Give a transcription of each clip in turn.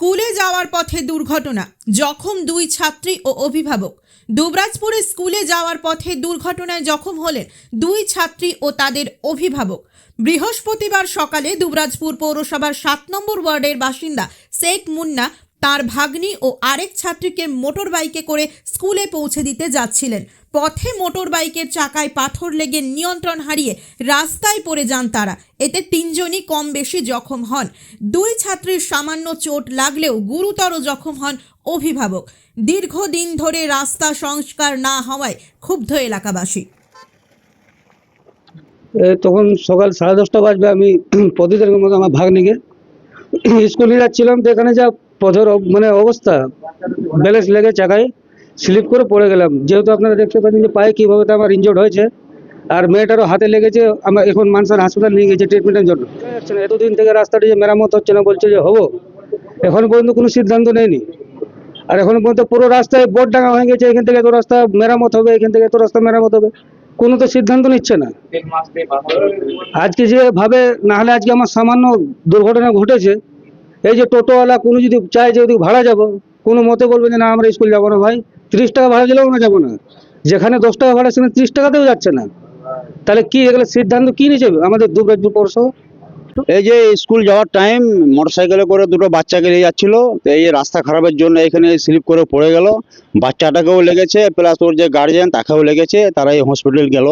স্কুলে যাওয়ার পথে দুর্ঘটনা। জখম দুই ছাত্রী ও অভিভাবক। দুবরাজপুরে স্কুলে যাওয়ার পথে দুর্ঘটনায় জখম হলেন দুই ছাত্রী ও তাদের অভিভাবক। বৃহস্পতিবার সকালে দুবরাজপুর পৌরসভার সাত নম্বর ওয়ার্ডের বাসিন্দা শেখ মুন্না তার ভাগ্নি ও আরেক ছাত্রীকে মোটর বাইকে করে স্কুলে পৌঁছে দিতে যাচ্ছিলেন। পথে মোটর বাইকের চাকায় পাথর লেগে নিয়ন্ত্রণ হারিয়ে রাস্তায় পড়ে যান তারা। এতে তিনজনই কম বেশি জখম হন। দুই ছাত্রীর সামান্য চোট লাগলেও গুরুতর জখম হন অভিভাবক। দীর্ঘদিন ধরে রাস্তা সংস্কার না হওয়ায় ক্ষুব্ধ এলাকাবাসী। তখন সকাল সাড়ে দশটা বাজবে আমি প্রতিদিনের মতো আমার ভাগ্নিকে স্কুলে যাচ্ছিলাম তো এখানে যা পথের মানে অবস্থা। ব্যালেন্স লেগে চাকায় স্লিপ করে পড়ে গেলাম। যেহেতু আপনারা দেখতে পাচ্ছেন যে পায়ে কীভাবে তো আমার ইনজোর্ড হয়েছে, আর মেয়েটারও হাতে লেগেছে, আমার এখন মানসার হাসপাতাল নিয়ে গেছে ট্রিটমেন্টের জন্য। এতদিন থেকে রাস্তাটি যে মেরামত হচ্ছে না বলছে যে হব, এখন পর্যন্ত কোনো সিদ্ধান্ত নেয়নি। আর এখন পর্যন্ত পুরো রাস্তায় বোর্ড ডাঙা হয়ে গেছে, এখান থেকে তো রাস্তা মেরামত হবে, এখান থেকে তো রাস্তা মেরামত হবে। কোনো তো সিদ্ধান্ত নিচ্ছে না। আজকে যে ভাবে, না হলে আজকে আমার সামান্য দুর্ঘটনা ঘটেছে, এই যে টোটোওয়ালা কোনো যদি চায় যে ভাড়া যাব, কোনো মতে বলবে যে না, আমরা স্কুল যাব না ভাই, ত্রিশ টাকা ভাড়া দিলেও আমরা যাব না। যেখানে দশ টাকা ভাড়া, সেখানে ত্রিশ টাকাতেও যাচ্ছে না। তাহলে কি এগুলো সিদ্ধান্ত কি নিয়েছে আমাদের দুবরাজপুর পৌরসভা? এই যে স্কুল যাওয়ার টাইম মোটরসাইকেলে করে দুটো বাচ্চাকে নিয়ে যাচ্ছিল তো এই রাস্তা খারাপের জন্য এখানে স্লিপ করে পড়ে গেল। বাচ্চাটাকেও লেগেছে প্লাস ওর যে গার্জিয়ান তাকেও লেগেছে তারা এই হসপিটাল গেল।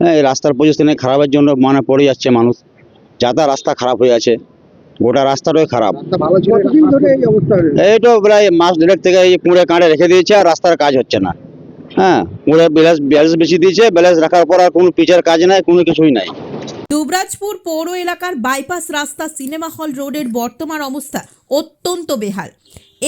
হ্যাঁ এই রাস্তার পজিশনে খারাপের জন্য মানে পড়ে যাচ্ছে মানুষ। যাতা রাস্তা খারাপ হয়ে আছে গোটা রাস্তাটাই খারাপ। এই তো প্রায় মাস দেড়েক থেকে এই কুঁড়ে কাঁড়ে রেখে দিয়েছে আর রাস্তার কাজ হচ্ছে না। হ্যাঁ কুঁড়ে ব্যালেন্স ব্যালেন্স বেশি দিয়েছে ব্যালেন্স রাখার পর আর কোনো পিচের কাজ নাই কোনো কিছুই নাই। দুবরাজপুর পৌর এলাকার বাইপাস রাস্তা সিনেমা হল রোডের বর্তমান অবস্থা অত্যন্ত বেহাল।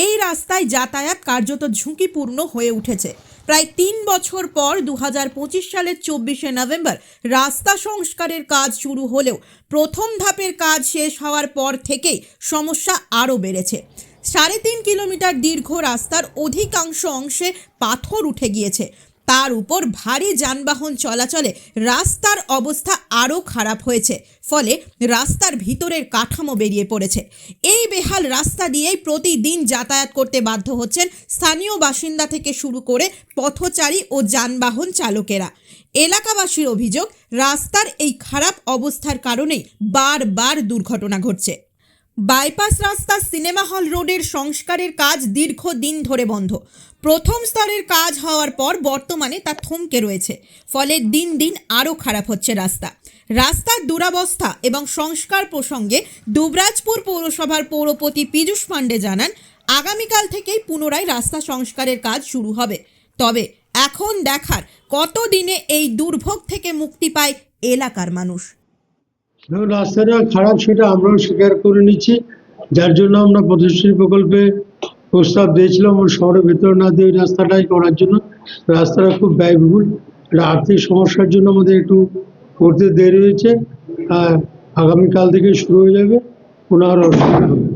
এই রাস্তায় যাতায়াত কার্যত ঝুঁকিপূর্ণ হয়ে উঠেছে। প্রায় তিন বছর পর দু হাজার পঁচিশ সালের চব্বিশে নভেম্বর রাস্তা সংস্কারের কাজ শুরু হলেও প্রথম ধাপের কাজ শেষ হওয়ার পর থেকেই সমস্যা আরও বেড়েছে। সাড়ে তিন কিলোমিটার দীর্ঘ রাস্তার অধিকাংশ অংশে পাথর উঠে গিয়েছে। তার উপর ভারী যানবাহন চলাচলে রাস্তার অবস্থা আরও খারাপ হয়েছে, ফলে রাস্তার ভিতরের কাঠামো বেরিয়ে পড়েছে। এই বেহাল রাস্তা দিয়েই প্রতিদিন যাতায়াত করতে বাধ্য হচ্ছেন স্থানীয় বাসিন্দা থেকে শুরু করে পথচারী ও যানবাহন চালকেরা। এলাকাবাসীর অভিযোগ, রাস্তার এই খারাপ অবস্থার কারণেই বারবার দুর্ঘটনা ঘটছে। বাইপাস রাস্তা সিনেমা হল রোডের সংস্কারের কাজ দীর্ঘদিন ধরে বন্ধ। প্রথম স্তরের কাজ হওয়ার পর বর্তমানে তা থমকে রয়েছে। ফলে দিন দিন আরও খারাপ হচ্ছে রাস্তা। রাস্তার দুরাবস্থা এবং সংস্কার প্রসঙ্গে দুবরাজপুর পৌরসভার পৌরপতি পীযূষ পাণ্ডে জানান, আগামীকাল থেকেই পুনরায় রাস্তা সংস্কারের কাজ শুরু হবে। তবে এখন দেখার কত দিনে এই দুর্ভোগ থেকে মুক্তি পায় এলাকার মানুষ। রাস্তাটা খারাপ, সেটা আমরাও স্বীকার করে নিচ্ছি। যার জন্য আমরা পথশ্রী প্রকল্পে প্রস্তাব দিয়েছিলাম শহরের ভেতর না দিয়ে রাস্তাটাই করার জন্য। রাস্তাটা খুব ব্যয়বহুল। এটা আর্থিক সমস্যার জন্য আমাদের একটু করতে দেরি হয়েছে। আগামীকাল থেকে শুরু হয়ে যাবে। কোনো আর অসুবিধা হবে।